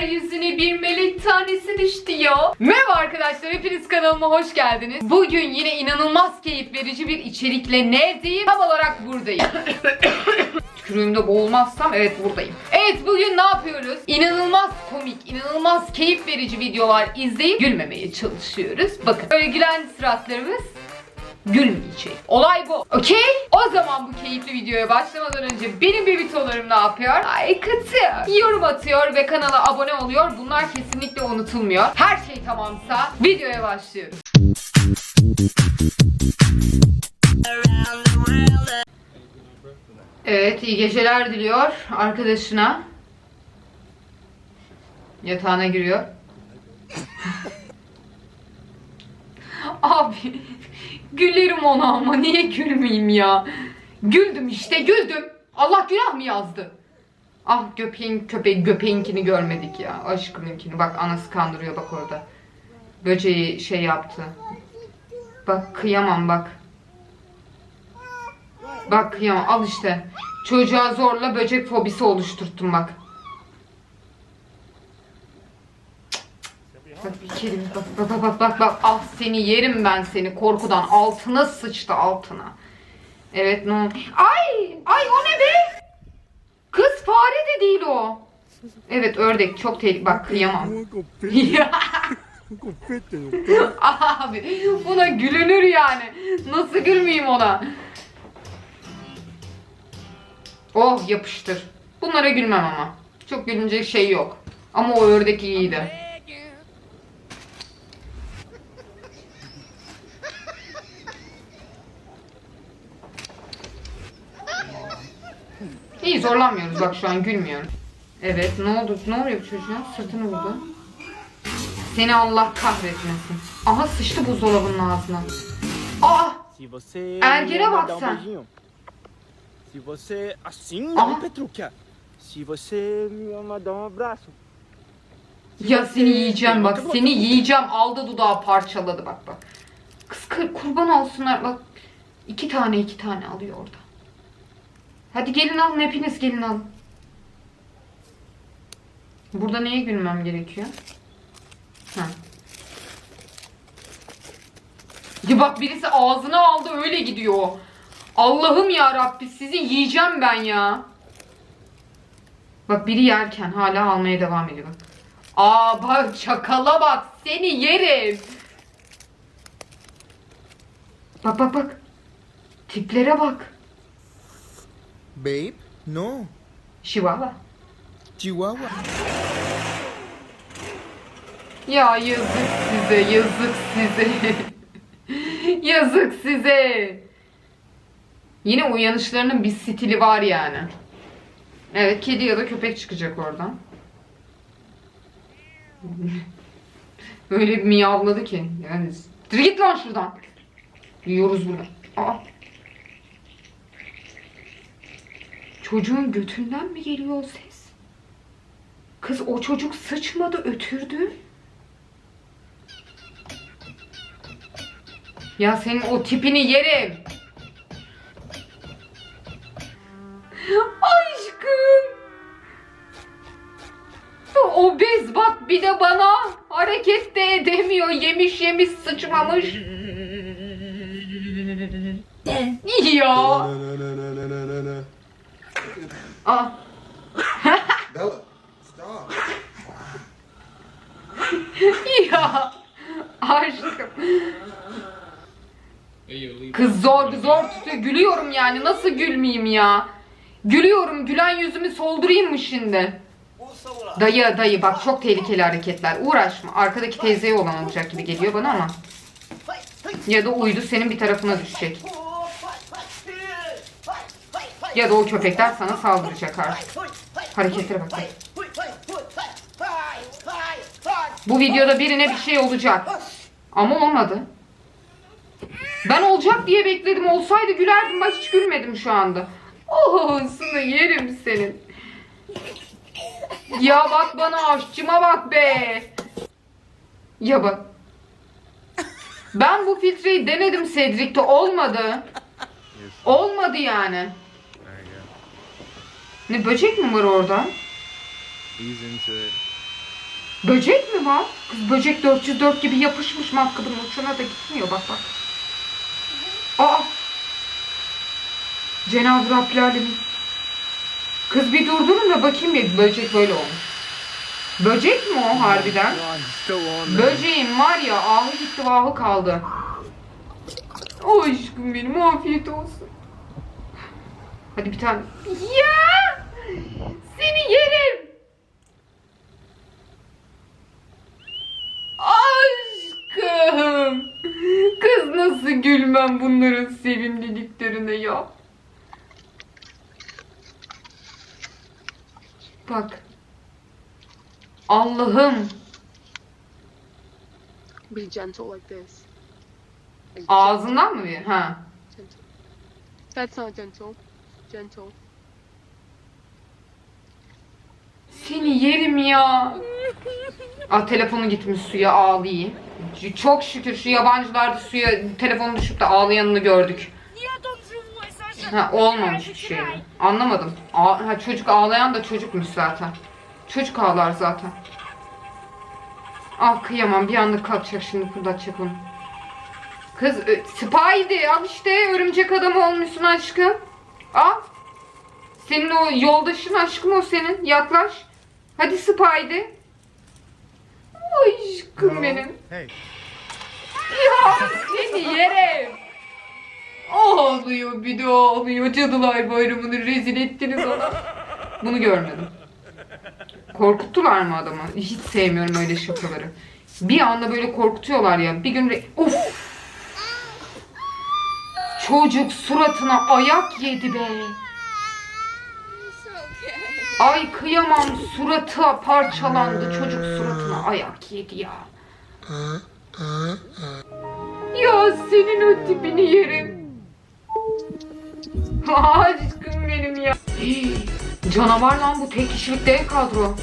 yeryüzüne bir melek tanesi düştü ya. Merhaba arkadaşlar hepiniz kanalıma hoş geldiniz. Bugün yine inanılmaz keyif verici bir içerikle neredeyim? Tam olarak buradayım. Tükürüğümde boğulmazsam evet buradayım. Evet bugün ne yapıyoruz? İnanılmaz komik, inanılmaz keyif verici videolar izleyip gülmemeye çalışıyoruz. Bakın böyle gülen suratlarımız gülmeyecek. Olay bu. Okey? O zaman bu keyifli videoya başlamadan önce benim bebitolarım ne yapıyor? Like atıyor, yorum atıyor ve kanala abone oluyor. Bunlar kesinlikle unutulmuyor. Her şey tamamsa videoya başlıyoruz. Evet, iyi geceler diliyor arkadaşına. Yatağına giriyor. Abi gülerim ona ama niye gülmeyeyim ya? Güldüm işte güldüm. Allah günah mı yazdı? Ah köpeğin köpeği köpeğinkini görmedik ya. Aşkımınkini bak anası kandırıyor bak orada. Böceği şey yaptı. Bak kıyamam bak. Bak kıyamam al işte. Çocuğa zorla böcek fobisi oluşturttum bak. Kere bak bak bak bak bak bak ah seni yerim ben seni korkudan altına sıçtı altına. Evet ne? Ay ay o ne be? Kız fare de değil o. Evet ördek çok tehlikeli bak kıyamam. Abi buna gülünür yani. Nasıl gülmeyeyim ona? Oh yapıştır. Bunlara gülmem ama. Çok gülünecek şey yok. Ama o ördek iyiydi. İyi zorlanmıyoruz bak şu an gülmüyorum. Evet ne oldu? Ne oluyor bu çocuğa? Sırtını vurdu. Seni Allah kahretmesin. Aha sıçtı buzdolabının ağzına. Aa! Ergueira me bak um sen. Se você. Assim não, Petruca. Se você me ama dar um abraço. Ya seni yiyeceğim bak. Seni yiyeceğim. Aldı dudağı parçaladı bak bak. Kız kurban olsunlar bak. iki tane iki tane alıyor orada. Hadi gelin alın hepiniz gelin alın. Burada neye gülmem gerekiyor? Ha. Ya bak birisi ağzına aldı öyle gidiyor. Allah'ım ya Rabbi sizi yiyeceğim ben ya. Bak biri yerken hala almaya devam ediyor. Aa bak çakala bak seni yerim. Bak bak bak. Tiplere bak. Babe, no. Şivava. Chihuahua. Ya yazık size, yazık size. yazık size. Yine uyanışlarının bir stili var yani. Evet, kedi ya da köpek çıkacak oradan. Öyle bir miyavladı ki. Yani git lan şuradan. Yiyoruz bunu. Aa. Çocuğun götünden mi geliyor o ses? Kız o çocuk sıçmadı, ötürdü. Ya senin o tipini yerim. Aşkım. Obez bak bir de bana hareket de edemiyor. Yemiş yemiş sıçmamış. ya. Aa. Bella, stop. ya. Aşkım. Kız zor zor tutuyor. Gülüyorum yani. Nasıl gülmeyeyim ya? Gülüyorum. Gülen yüzümü soldurayım mı şimdi? Dayı dayı bak çok tehlikeli hareketler. Uğraşma. Arkadaki teyzeye olan olacak gibi geliyor bana ama. Ya da uydu senin bir tarafına düşecek. Ya da o köpekler sana saldıracak artık. Hareketlere bak. Bu videoda birine bir şey olacak. Ama olmadı. Ben olacak diye bekledim. Olsaydı gülerdim. Bak hiç gülmedim şu anda. Oh sana yerim senin. Ya bak bana aşçıma bak be. Ya bak. Ben bu filtreyi denedim Cedric'te olmadı. Olmadı yani. Ne böcek mi var orada? Böcek mi var? Kız böcek 404 gibi yapışmış matkabın uçuna da gitmiyor bak bak. Aa! Cenab-ı Rabbil Alemin. Kız bir durdurun da bakayım bir böcek böyle olmuş. Böcek mi o harbiden? Böceğin var ya ahı gitti vahı kaldı. O aşkım benim afiyet olsun. Hadi bir tane. Ya! Seni yerim. Aşkım. Kız nasıl gülmem bunların sevimliliklerine ya. Bak. Allah'ım. Be gentle like this. Ağzından mı bir? Ha. gentle. That's not gentle. Gentle. Seni yerim ya. Ah telefonu gitmiş suya ağlayayım. Çok şükür şu yabancılar da suya telefonu düşüp de ağlayanını gördük. Ha olmamış bir şey. Anlamadım. A- ha, çocuk ağlayan da çocukmuş zaten. Çocuk ağlar zaten. Ah kıyamam bir anda kalkacak şimdi fırlatacak onu. Kız e, Spidey al işte örümcek adam olmuşsun aşkım. Al. Senin o yoldaşın aşkım o senin. Yaklaş. Hadi Spidey. Aşkım benim. Hey. Ya seni yerim. Ağlıyor bir de ağlıyor. Cadılar Bayramı'nı rezil ettiniz ona. Bunu görmedim. Korkuttular mı adamı? Hiç sevmiyorum öyle şakaları. Bir anda böyle korkutuyorlar ya. Bir gün Of! Çocuk suratına ayak yedi be. Ay kıyamam suratı parçalandı. Çocuk suratına ayak yedi ya. Ya senin o tipini yerim. Aşkım benim ya. Canavar lan bu tek kişilik dev kadro.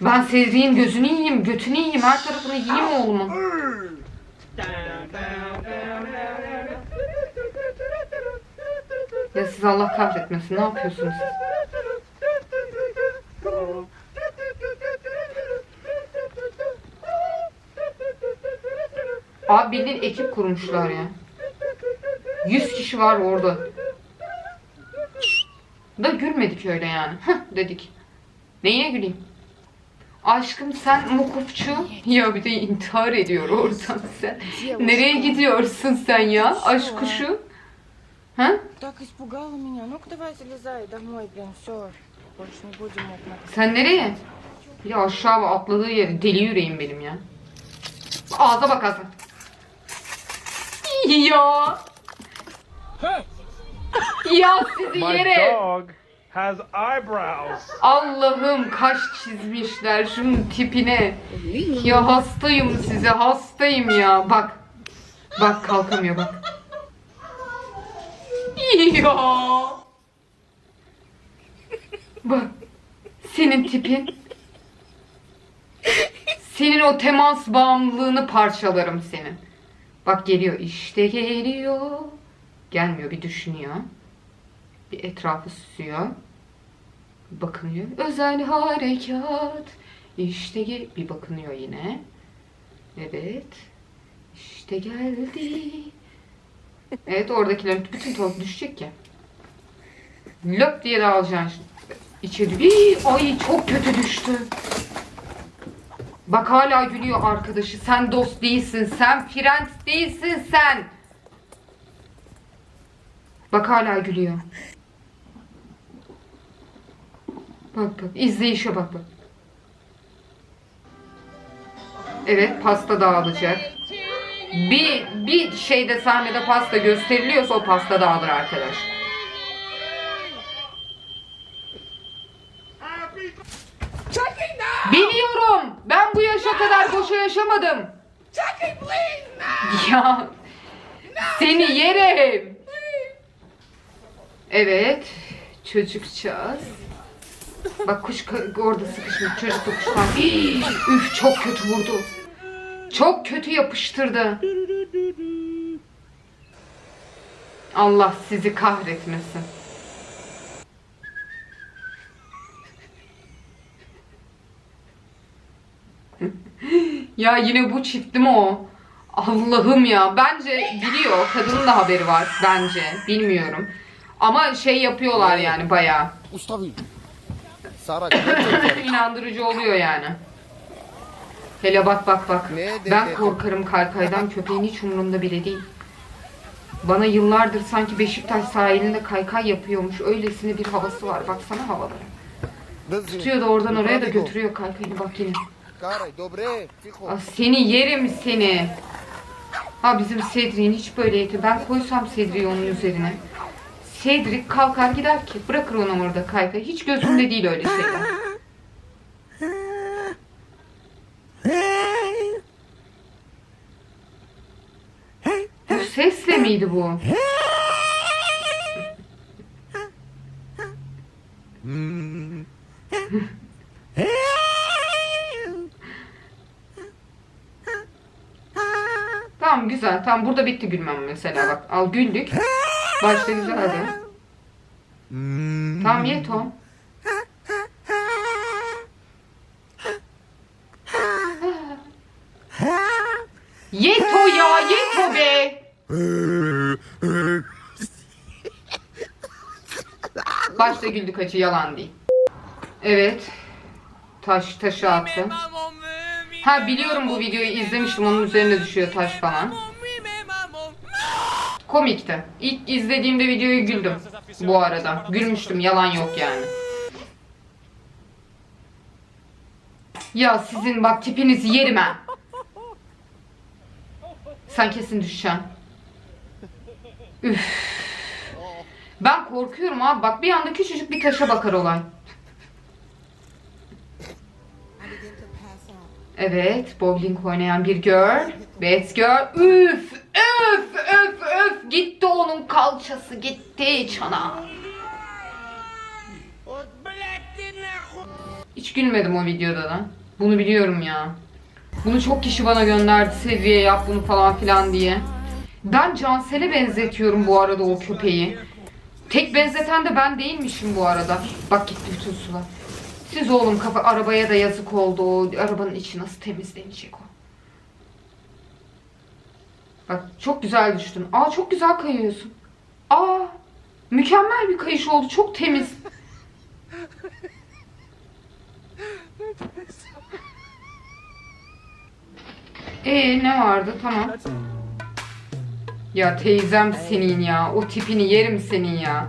Ben Sezgi'nin gözünü yiyeyim, götünü yiyeyim, her tarafını yiyeyim oğlumun. Ya siz Allah kahretmesin, ne yapıyorsunuz siz? Abi bildiğin ekip kurmuşlar ya. 100 kişi var orada. Da gülmedik öyle yani. Hıh dedik. Neyine güleyim? Aşkım sen mukufçu. Ya bir de intihar ediyor oradan sen. Nereye gidiyorsun sen ya? Aşk kuşu. Ha? Так испугала меня. Ну-ка давай залезай домой, блин, все. Больше не будем окна. Sen nereye? Ya aşağı atladığı yeri deli yüreğim benim ya. Ağza bak ağza. Ya. ya sizi My yere. dog has eyebrows. Allah'ım kaş çizmişler şunun tipine. Ya hastayım size hastayım ya. Bak. Bak kalkamıyor bak. Ya. Bak. Senin tipin. Senin o temas bağımlılığını parçalarım senin. Bak geliyor. işte geliyor. Gelmiyor bir düşünüyor. Bir etrafı süzüyor. Bakınıyor. Özel harekat. İşte bir bakınıyor yine. Evet. İşte geldi. Evet oradakilerin bütün toz düşecek ya. Löp diye de alacaksın. İçeri. Hii, Ay çok kötü düştü. Bak hala gülüyor arkadaşı. Sen dost değilsin. Sen prens değilsin sen. Bak hala gülüyor. Bak bak izleyişe bak bak. Evet pasta dağılacak. Bir bir şeyde sahnede pasta gösteriliyorsa o pasta dağılır arkadaş. Biliyorum. Ben bu yaşa kadar boşa yaşamadım. Ya seni yerim. Evet. Çocukcağız. Bak kuş orada sıkışmış. Çocuk kuştan. Üf çok kötü vurdu. Çok kötü yapıştırdı. Allah sizi kahretmesin. Ya yine bu çift değil mi o? Allah'ım ya. Bence biliyor. Kadının da haberi var bence. Bilmiyorum. Ama şey yapıyorlar yani bayağı. İnandırıcı oluyor yani. Hele bak bak bak. Ben korkarım kaykaydan köpeğin hiç umurumda bile değil. Bana yıllardır sanki Beşiktaş sahilinde kaykay yapıyormuş. Öylesine bir havası var. Baksana havalara. Tutuyor da oradan oraya da götürüyor kaykayını bak yine. Ah, seni yerim seni. Ha bizim Cedric'in hiç böyleydi. Ben koysam Cedric'i onun üzerine. Cedric kalkar gider ki. Bırakır onu orada kaykay. Hiç gözümde değil öyle şeyler. Bu miydi bu? Tamam güzel. Tamam burada bitti gülmem mesela bak. Al güldük. Başta güzeldi. Tamam Yeto. Yeto ya Yeto be. Başta güldük acı yalan değil. Evet. Taş taşı attı. Ha biliyorum bu videoyu izlemiştim onun üzerine düşüyor taş falan. Komikti. İlk izlediğimde videoyu güldüm bu arada. Gülmüştüm yalan yok yani. Ya sizin bak tipinizi yerim ha. Sen kesin düşeceksin. Ben korkuyorum abi. Bak bir anda küçücük bir taşa bakar olay. Evet, bowling oynayan bir girl. Bad girl. Üf, üf, üf, üf. Gitti onun kalçası, gitti çana. Hiç gülmedim o videoda da. Bunu biliyorum ya. Bunu çok kişi bana gönderdi. Seviye yap bunu falan filan diye. Ben Cansel'e benzetiyorum bu arada o köpeği. Tek benzeten de ben değilmişim bu arada. Bak gitti bütün sular. Siz oğlum kafa arabaya da yazık oldu. O arabanın içi nasıl temizlenecek o? Bak çok güzel düştün. Aa çok güzel kayıyorsun. Aa mükemmel bir kayış oldu. Çok temiz. Ee ne vardı? Tamam. Ya teyzem senin ya. O tipini yerim senin ya.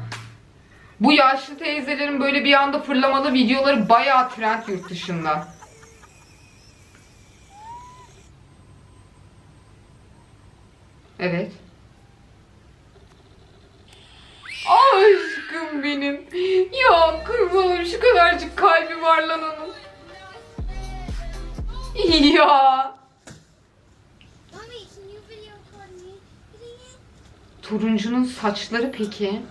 Bu yaşlı teyzelerin böyle bir anda fırlamalı videoları bayağı trend yurt dışında. Evet. Aşkım benim. Ya kurbanım şu kadarcık kalbi var lan onun. Ya. Turuncunun saçları peki?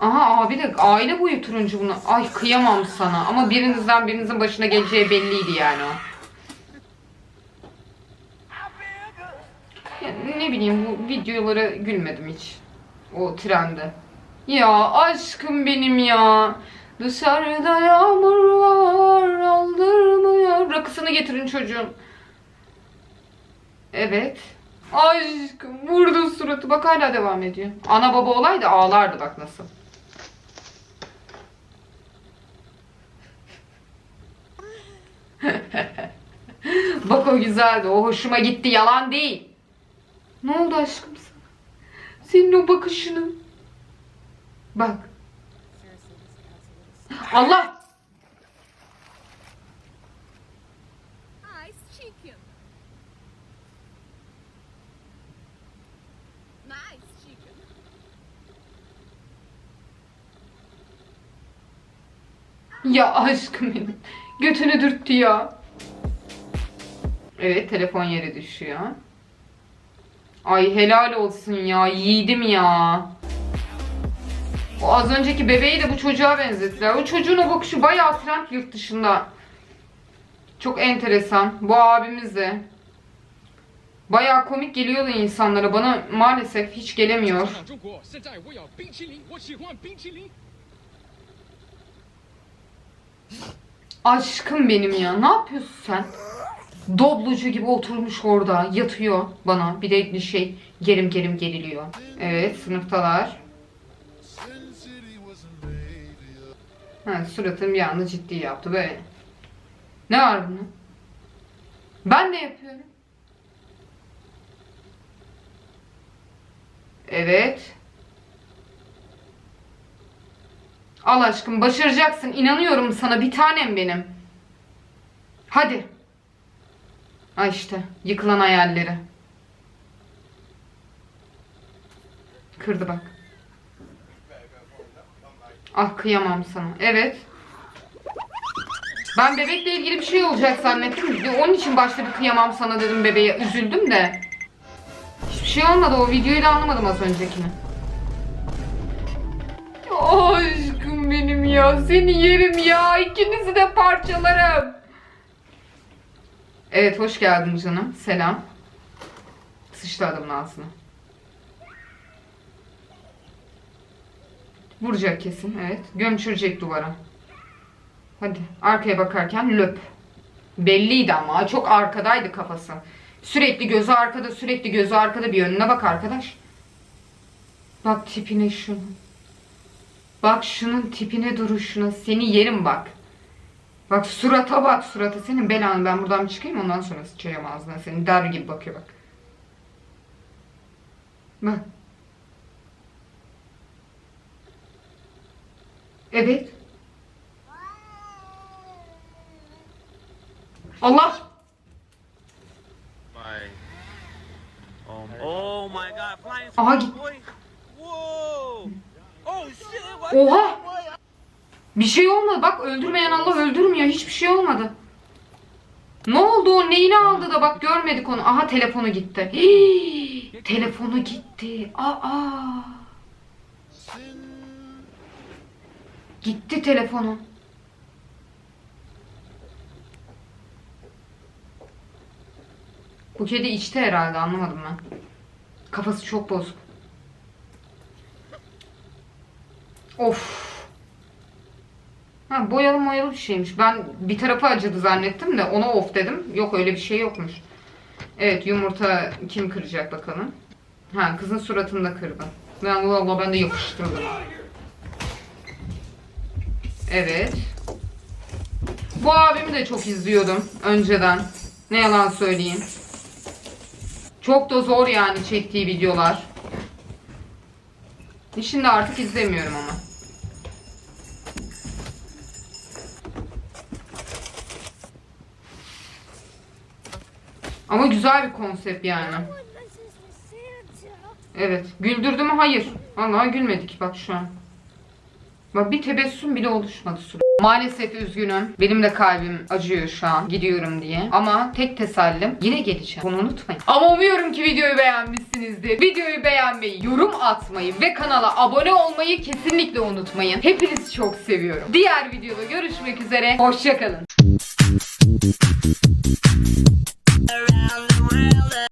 Aha abi de aile boyu turuncu bunu. Ay kıyamam sana. Ama birinizden birinizin başına geleceği belliydi yani o. Ya ne bileyim bu videolara gülmedim hiç. O trende. Ya aşkım benim ya. Dışarıda yağmur var aldırmıyor. Rakısını getirin çocuğum. Evet. Aşkım vurdu suratı. Bak hala devam ediyor. Ana baba olaydı ağlardı bak nasıl. bak o güzeldi. O hoşuma gitti. Yalan değil. Ne oldu aşkım sana? Senin o bakışını. Bak. Allah! Ya aşkım benim. Götünü dürttü ya. Evet telefon yere düşüyor. Ay helal olsun ya. Yiğidim ya. O az önceki bebeği de bu çocuğa benzettiler. O çocuğun o bakışı bayağı trend yurt dışında. Çok enteresan. Bu abimiz de. Bayağı komik geliyordu insanlara. Bana maalesef hiç gelemiyor. Aşkım benim ya. Ne yapıyorsun sen? Doblocu gibi oturmuş orada. Yatıyor bana. Bir de şey gerim gerim geriliyor. Evet sınıftalar. Ha, suratım bir anda ciddi yaptı böyle. Ne var bunun? Ben de yapıyorum. Evet. Al aşkım başaracaksın. İnanıyorum sana bir tanem benim. Hadi. Ha işte yıkılan hayalleri. Kırdı bak. Ah kıyamam sana. Evet. Ben bebekle ilgili bir şey olacak zannettim. Onun için başta bir kıyamam sana dedim bebeğe. Üzüldüm de. Hiçbir şey olmadı. O videoyu da anlamadım az öncekini. Ya. Seni yerim ya. İkinizi de parçalarım. Evet hoş geldin canım. Selam. Sıçtı adamın ağzına. Vuracak kesin evet. Gömçürecek duvara. Hadi arkaya bakarken löp. Belliydi ama çok arkadaydı kafası. Sürekli gözü arkada sürekli gözü arkada bir önüne bak arkadaş. Bak tipine şunu. Bak şunun tipine duruşuna seni yerim bak. Bak surata bak surata senin belanı ben buradan bir çıkayım ondan sonra sıçacağım ağzına senin dar gibi bakıyor bak. Bak. Evet. Allah. My. Oh my god, flying Aha git. Oha. Bir şey olmadı. Bak öldürmeyen Allah öldürmüyor. Hiçbir şey olmadı. Ne oldu o? Neyini aldı da bak görmedik onu. Aha telefonu gitti. Hii, telefonu gitti. Aa. Gitti telefonu. Bu kedi içti herhalde anlamadım ben. Kafası çok bozuk. Of. Ha boyalı boyalı bir şeymiş. Ben bir tarafı acıdı zannettim de ona of dedim. Yok öyle bir şey yokmuş. Evet yumurta kim kıracak bakalım. Ha kızın suratını da kırdı. Ben valla ben de yapıştırdım. Evet. Bu abimi de çok izliyordum önceden. Ne yalan söyleyeyim. Çok da zor yani çektiği videolar. Şimdi artık izlemiyorum ama. Ama güzel bir konsept yani. Evet. Güldürdü mü? Hayır. Vallahi gülmedik bak şu an. Bak bir tebessüm bile oluşmadı surat. Maalesef üzgünüm. Benim de kalbim acıyor şu an gidiyorum diye. Ama tek tesellim yine geleceğim. Bunu unutmayın. Ama umuyorum ki videoyu beğenmişsinizdir. Videoyu beğenmeyi, yorum atmayı ve kanala abone olmayı kesinlikle unutmayın. Hepinizi çok seviyorum. Diğer videoda görüşmek üzere. Hoşçakalın.